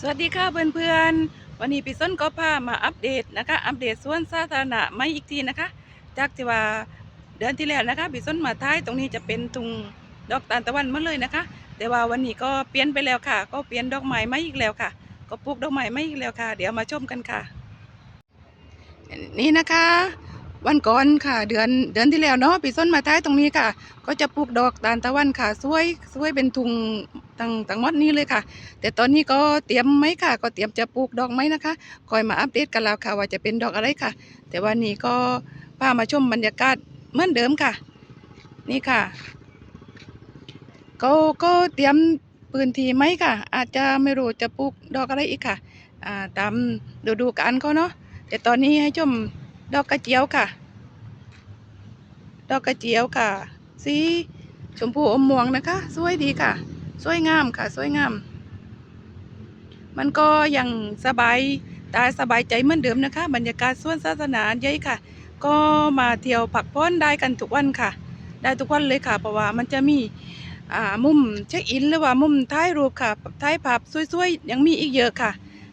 สวัสดีค่ะเพื่อนๆ วันนี้พี่ส้นก็พามาอัปเดตนะคะ อัปเดตสวนสาธารณะไม่อีกทีนะคะ จากที่ว่าเดือนที่แล้วนะคะพี่ส้นมาท้ายตรงนี้จะเป็นตุงดอกตาลตะวันมาเลยนะคะ แต่ว่าวันนี้ก็เปลี่ยนไปแล้วค่ะ ก็เปลี่ยนดอกไม้ไม่อีกแล้วค่ะ ก็ปลูกดอกไม้ไม่อีกแล้วค่ะ เดี๋ยวมาชมกันค่ะ นี่นะคะ วันก่อนค่ะ เดือนเดือนที่แล้วเนาะพี่ส้นมาท้ายตรงนี้ค่ะ ก็จะปลูกดอกตาลตะวันค่ะสวยสวยเป็นทุง ตั้งตั้งหมดนี้เลยค่ะ แต่ตอนนี้ก็เตรียมไหมค่ะ ก็เตรียมจะปลูกดอกไม้นะคะ คอยมาอัปเดตกันแล้วค่ะ ว่าจะเป็นดอกอะไรค่ะ แต่วันนี้ก็พามาชมบรรยากาศเหมือนเดิมค่ะ นี่ค่ะ ก็ก็เตรียมพื้นที่ไหมค่ะ อาจจะไม่รู้จะปลูกดอกอะไรอีกค่ะอ่าตามฤดูกาลเขาเนาะแต่ตอนนี้ให้ชมดอกกระเจียวค่ะ ดอกกระเจียวค่ะ สีชมพูอมม่วงนะคะ สวยดีค่ะ สวยงามค่ะ สวยงาม มันก็ยังสบายตาสบายใจเหมือนเดิมนะคะ บรรยากาศสวนศาสนาใหญ่ค่ะ ก็มาเที่ยวผักพ้นได้กันทุกวันค่ะ ได้ทุกวันเลยค่ะ เพราะว่ามันจะมีอ่ามุมเช็คอินหรือว่ามุมท้ายรูปค่ะท้ายภาพสวยๆ ยังมีอีกเยอะค่ะ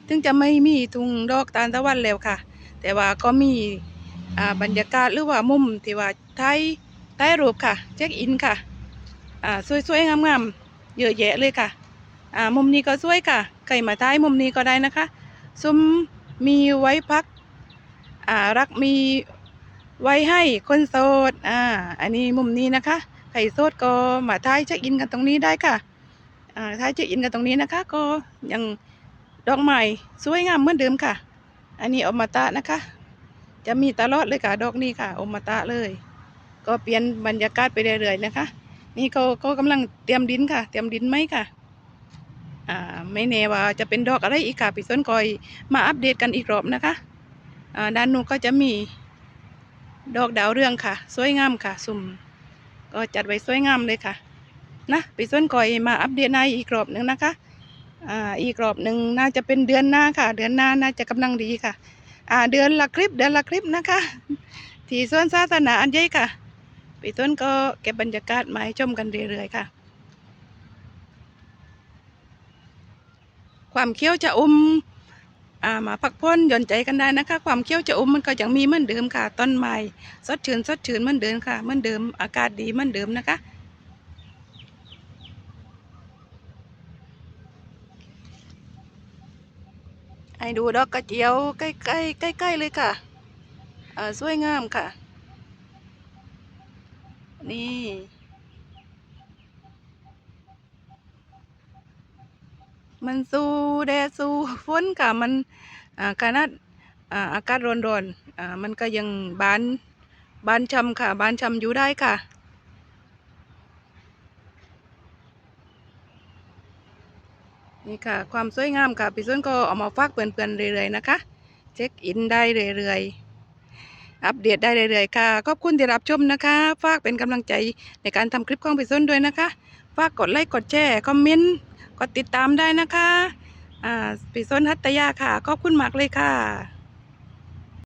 ถึงจะไม่มีทุ่งดอกตาลตะวันแล้วค่ะ แต่ว่าก็มีอ่าบรรยากาศหรือว่ามุมที่ว่าท้ายท้ายรูปค่ะ เช็คอินค่ะอ่าสวยๆงามๆ เยอะแยะเลยค่ะ อ่า มุมนี้ก็สวยค่ะใครมาท้ายมุมนี้ก็ได้นะคะ ซุ้มมีไว้พัก อ่า รักมีไว้ให้คนโสด อ่า อันนี้มุมนี้นะคะใครโสดก็มาท้ายเช็คอินกันตรงนี้ได้ค่ะ อ่า ท้ายเช็คอินกันตรงนี้นะคะ ก็ยังดอกไม้สวยงามเหมือนเดิมค่ะ อันนี้อมตะนะคะ จะมีตลอดเลยค่ะ ดอกนี้ค่ะ อมตะเลย ก็เปลี่ยนบรรยากาศไปเรื่อยๆนะคะ นี่ก็ก็กำลังเตรียมดินค่ะ เตรียมดินไหมค่ะ อ่าไม่แน่ว่าจะเป็นดอกอะไรอีกค่ะพี่ส้นคอยมาอัปเดตกันอีกรอบนะคะ อ่าด้านนู้นก็จะมีดอกดาวเรืองค่ะ สวยงามค่ะ สุ่ม ก็จัดไว้สวยงามเลยค่ะ นะพี่ส้นคอยมาอัปเดตในอีกรอบหนึ่งนะคะ อ่าอีกรอบหนึ่งน่าจะเป็นเดือนหน้าค่ะ เดือนหน้าน่าจะกำลังดีค่ะ อ่าเดือนละคลิปเดือนละคลิปนะคะ ที่สวนสาธาอันใหญ่ค่ะ พี่ต้นก็เก็บบรรยากาศมาให้ชมกันเรื่อยๆค่ะ ความเคี้ยวจะอมอ่ามาพักพ้นหย่อนใจกันได้นะคะ ความเคี้ยวจะอมมันก็ยังมีเหมือนเดิมค่ะ ต้นไม้สดชื่นสดชื่นเหมือนเดิมค่ะเหมือนเดิมอากาศดีเหมือนเดิมนะคะให้ดูดอกกระเจียวใกล้ใกล้ใกล้ๆเลยค่ะสวยงามค่ะ นี่ มันสู้แดดสู้ฝนค่ะมันอาขนาดอากาศร้อนๆอ่ามันก็ยังบานบานช่ำค่ะ บานช่ำอยู่ได้ค่ะนี่ค่ะ ความสวยงามค่ะพี่ส้นก็เอามาฝากเพื่อนๆเรื่อยๆนะคะ เช็คอินได้เรื่อยๆ อัปเดตได้เรื่อยๆค่ะ ขอบคุณที่รับชมนะคะ ฝากเป็นกำลังใจในการทำคลิปของพี่ส้นด้วยนะคะ ฝากกดไลค์กดแชร์คอมเมนต์กดติดตามได้นะคะอ่าพี่ส้นฮัตตยาค่ะ ขอบคุณมากเลยค่ะ